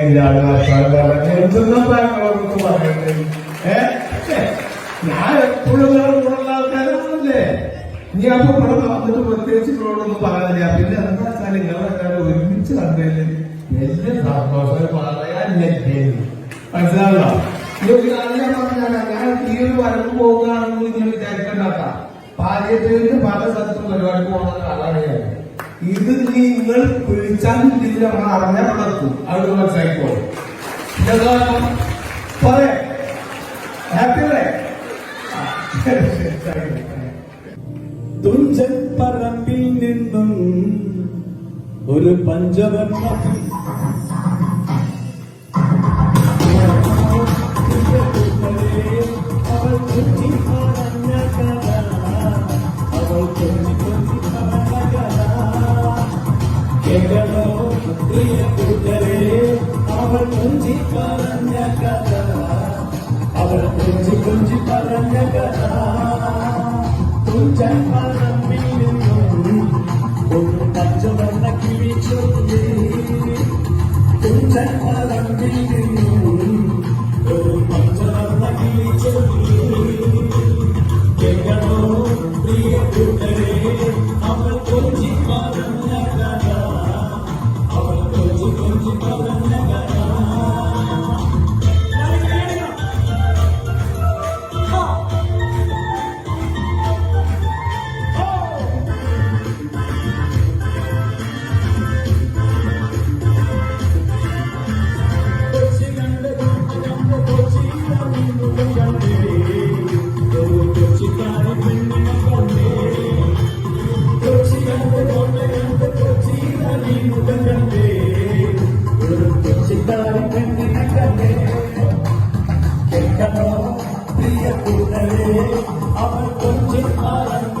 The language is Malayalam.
ഇല്ലാതെ വർത്താനം പറഞ്ഞ് എന്തെന്നാ താങ്കളൊക്കെ പറയുന്നത് ഏ? ഞാൻ എപ്പോഴും വേറെ കൂടെയുള്ള ആൾക്കാരാണല്ലേ? നീ അപ്പൊ ഇവിടെ വന്നിട്ട് പ്രത്യേകിച്ച് ഇവളോടൊന്നും പറയാനില്ല. പിന്നെ എന്താ വെച്ചാൽ നിങ്ങളെല്ലാവരും ഒരുമിച്ച് കണ്ടതിൽ വലിയ സന്തോഷം പറയാനില്ലേ? മനസ്സിലാവുക ഞാൻ ഈ ഒരു വരവ് പോകുകയാണെന്ന് നിങ്ങൾ വിചാരിക്കണ്ടാക്കാം പാചകത്തിന്റെ പല സ്ഥലത്തും പരിപാടി പോകുന്ന ആളാണ് ഞാൻ. ഇത് നിങ്ങൾ ഇതിൽ നമ്മൾ അറിഞ്ഞാൽ നടക്കും. അത് മനസ്സിലാക്കോ പറയേ. ഹാപ്പി അല്ലേ. തുഞ്ചൻ പറമ്പിൽ നിന്നും ഒരു പഞ്ചവർണ പ്രിയ കൂട്ടരെ അവൾ കുഞ്ചി പറഞ്ഞ കഥ അവൾ കുഞ്ചി കുഞ്ചി പറഞ്ഞ കഥ തുഞ്ചൻ പറമ്പിൽ നിന്നും ഒരു പഞ്ചവർണ കിളി ചൊല്ലി തുഞ്ചൻ പറമ്പിൽ നിന്നും ഒരു പഞ്ചവർണ കിളി ചൊല്ലി കേൾക്കണോ പ്രിയ അവൾ കൊഞ്ചി പറഞ്ഞ